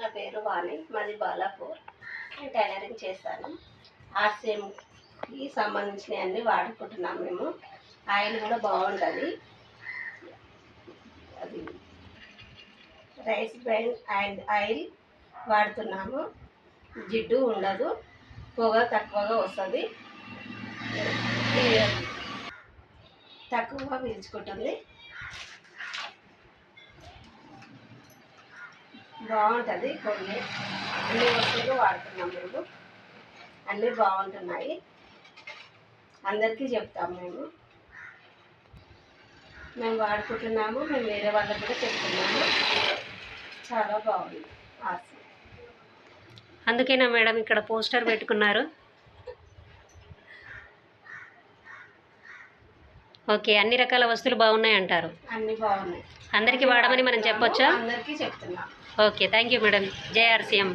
నా పేరు వాణి మాది బాలాపూర్. నేను టైలరింగ్ చేశాను. ఆర్సీఎంకి సంబంధించినవి అన్నీ వాడుకుంటున్నాం మేము. ఆయిల్ కూడా బాగుంటుంది అది రైస్ బ్రాండ్ అండ్ ఆయిల్ వాడుతున్నాము. జిడ్డు ఉండదు. పొగ తక్కువగా వస్తుంది. తక్కువగా పీల్చుకుంటుంది. బాగుంటుంది. కొన్ని అన్ని వస్తువులు వాడుతున్నాం మేము. అన్నీ బాగుంటున్నాయి. అందరికీ చెప్తాం మేము. మేము వాడుకుంటున్నాము. మేము వేరే వాళ్ళకి కూడా చెప్తున్నాము. చాలా బాగుంది. ఆశ అందుకేనా మేడం ఇక్కడ పోస్టర్ పెట్టుకున్నారు? ఓకే అన్ని రకాల వస్తువులు బాగున్నాయి అంటారు. అన్నీ బాగున్నాయి. అందరికీ వాడమని మనం చెప్పొచ్చా? అందరికీ చెప్తున్నాం. Okay thank you madam JRCM.